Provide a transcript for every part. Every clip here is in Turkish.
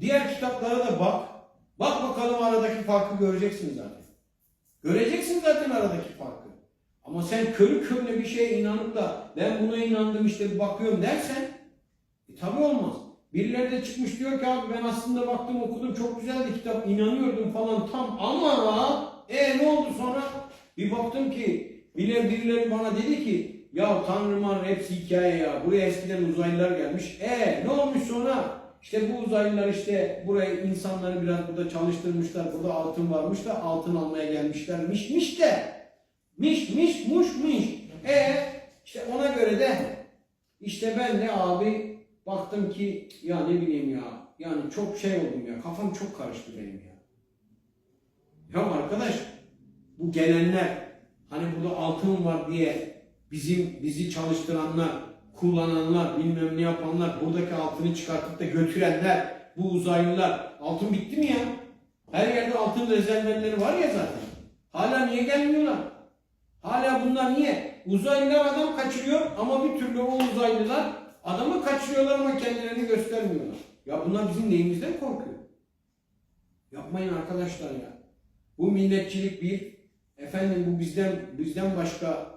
Diğer kitaplara da bak. Bak bakalım aradaki farkı göreceksin zaten. Göreceksin zaten aradaki farkı. Ama sen körü körüne bir şeye inanıp da ben buna inandım işte bakıyorum dersen e, tabi olmaz. Birileri de çıkmış diyor ki abi ben aslında baktım okudum çok güzeldi kitap inanıyordum falan tam ama e ne oldu sonra bir baktım ki birileri, birileri bana dedi ki ya Tanrı hepsi hikaye ya buraya eskiden uzaylılar gelmiş. E ne olmuş sonra? İşte bu uzaylılar işte buraya insanları biraz burada çalıştırmışlar. Burada altın varmış da altın almaya gelmişlermişmiş de. Miş miş muş miş. E işte ona göre de işte ben de abi baktım ki ya ne bileyim ya yani çok şey oldum ya kafam çok karıştı benim ya. Ya arkadaş bu gelenler hani burada altın var diye bizim bizi çalıştıranlar, kullananlar, bilmem ne yapanlar, buradaki altını çıkartıp da götürenler, bu uzaylılar altın bitti mi ya? Her yerde altın rezervleri var ya zaten. Hala niye gelmiyorlar? Hala bunlar niye? Uzaylılar adam kaçırıyor ama bir türlü o uzaylılar adamı kaçırıyorlar ama kendilerini göstermiyorlar. Ya bunlar bizim neyimizden korkuyor? Yapmayın arkadaşlar ya. Bu milletçilik bir, efendim bu bizden bizden başka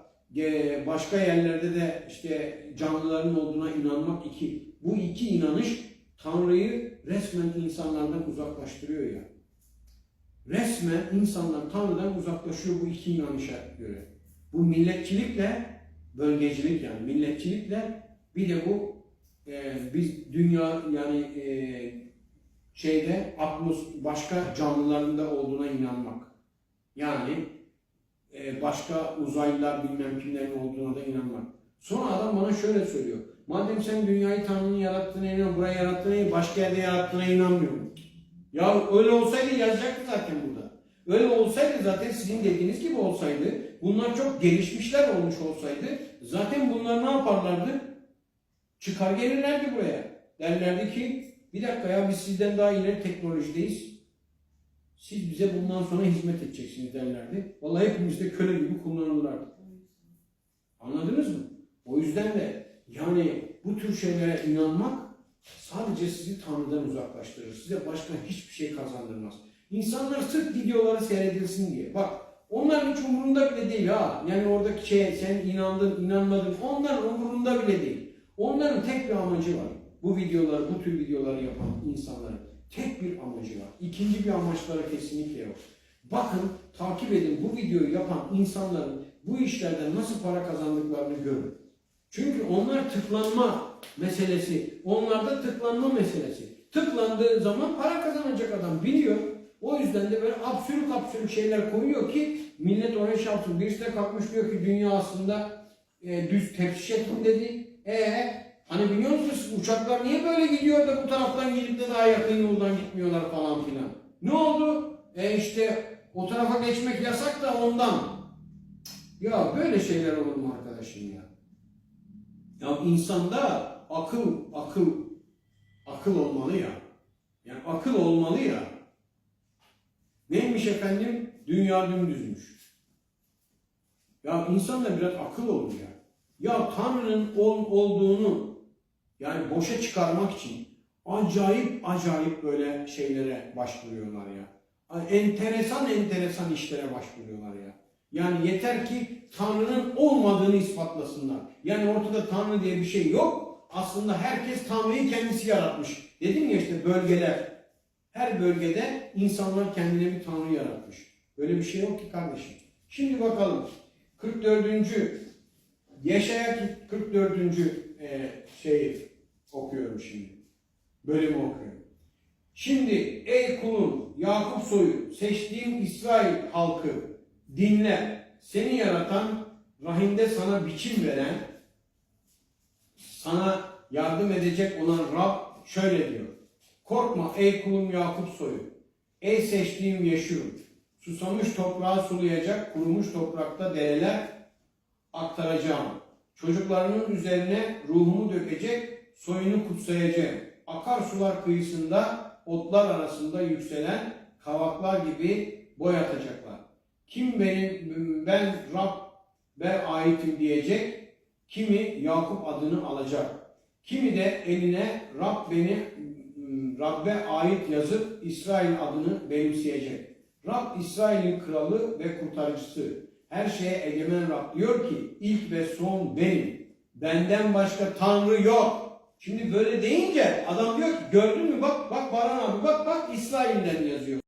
başka yerlerde de işte canlıların olduğuna inanmak iki. Bu iki inanış Tanrı'yı resmen insanlardan uzaklaştırıyor ya. Resmen insanlar Tanrı'dan uzaklaşıyor bu iki inanışa göre. Bu milletçilikle, bölgecilik yani milletçilikle bir de bu e, biz dünya yani e, şeyde atmos başka canlılarında olduğuna inanmak. Yani e, başka uzaylılar bilmem kimlerin olduğuna da inanmak. Sonra adam bana şöyle söylüyor. Madem sen dünyayı Tanrı'nın yarattığına inan, burayı yarattığına inan, başka yerde yarattığına inanmıyorum. Ya öyle olsaydı yazacaktı zaten burada. Öyle olsaydı zaten sizin dediğiniz gibi olsaydı, bunlar çok gelişmişler olmuş olsaydı, zaten bunlar ne yaparlardı? Çıkar gelirlerdi buraya. Derlerdi ki, bir dakika ya biz sizden daha ileri teknolojideyiz. Siz bize bundan sonra hizmet edeceksiniz derlerdi. Vallahi hepimiz de köle gibi kullanırlardı. Anladınız mı? O yüzden de yani bu tür şeylere inanmak sadece sizi Tanrı'dan uzaklaştırır. Size başka hiçbir şey kazandırmaz. İnsanlar sırf videoları seyredilsin diye. Bak onların hiç umurunda bile değil ha. Yani oradaki şeye sen inandın, inanmadın. Onların umurunda bile değil. Onların tek bir amacı var. Bu videoları, bu tür videoları yapan insanların tek bir amacı var. İkinci bir amaçları kesinlikle yok. Bakın, takip edin bu videoyu yapan insanların bu işlerden nasıl para kazandıklarını görün. Çünkü onlar tıklanma meselesi, onlarda tıklanma meselesi. Tıklandığı zaman para kazanacak adam biliyor. O yüzden de böyle absürt absürt şeyler koyuyor ki millet oraya şansın. Birisi de kalkmış diyor ki dünya aslında e, düz tepsi şeklinde değil. Eee Hani biliyor musunuz uçaklar niye böyle gidiyor da bu taraftan gidip de daha yakın yoldan gitmiyorlar falan filan. Ne oldu? E işte o tarafa geçmek yasak da ondan. Ya böyle şeyler olur mu arkadaşım ya? Ya insanda akıl, akıl, akıl olmalı ya. Yani akıl olmalı ya. Neymiş efendim? Dünya dümdüzmüş. Ya insanda biraz akıl olur ya. Ya Tanrı'nın ol, olduğunu yani boşa çıkarmak için acayip acayip böyle şeylere başvuruyorlar ya. Enteresan enteresan işlere başvuruyorlar ya. Yani yeter ki Tanrı'nın olmadığını ispatlasınlar. Yani ortada Tanrı diye bir şey yok. Aslında herkes Tanrı'yı kendisi yaratmış. Dedim ya işte bölgeler. Her bölgede insanlar kendine bir Tanrı yaratmış. Böyle bir şey yok ki kardeşim. Şimdi bakalım. 44. Yaşaya 44. E, şeyi okuyorum şimdi. Bölümü okuyorum. Şimdi ey kulum Yakup soyu seçtiğim İsrail halkı dinle. Seni yaratan rahimde sana biçim veren sana yardım edecek olan Rab şöyle diyor. Korkma ey kulum Yakup soyu. Ey seçtiğim Yeşur. Susamış toprağı sulayacak, kurumuş toprakta dereler aktaracağım. Çocuklarının üzerine ruhumu dökecek, soyunu kutsayacağım. Akarsular kıyısında, otlar arasında yükselen kavaklar gibi boyatacaklar. Kim benim, ben Rab'be aitim diyecek, kimi Yakup adını alacak. Kimi de eline Rab beni Rab'be ait yazıp İsrail adını benimseyecek. Rab İsrail'in kralı ve kurtarıcısı. Her şeye egemen Rab diyor ki ilk ve son benim. Benden başka Tanrı yok. Şimdi böyle deyince adam diyor ki gördün mü bak bak Baran abi bak bak İsrail'den yazıyor.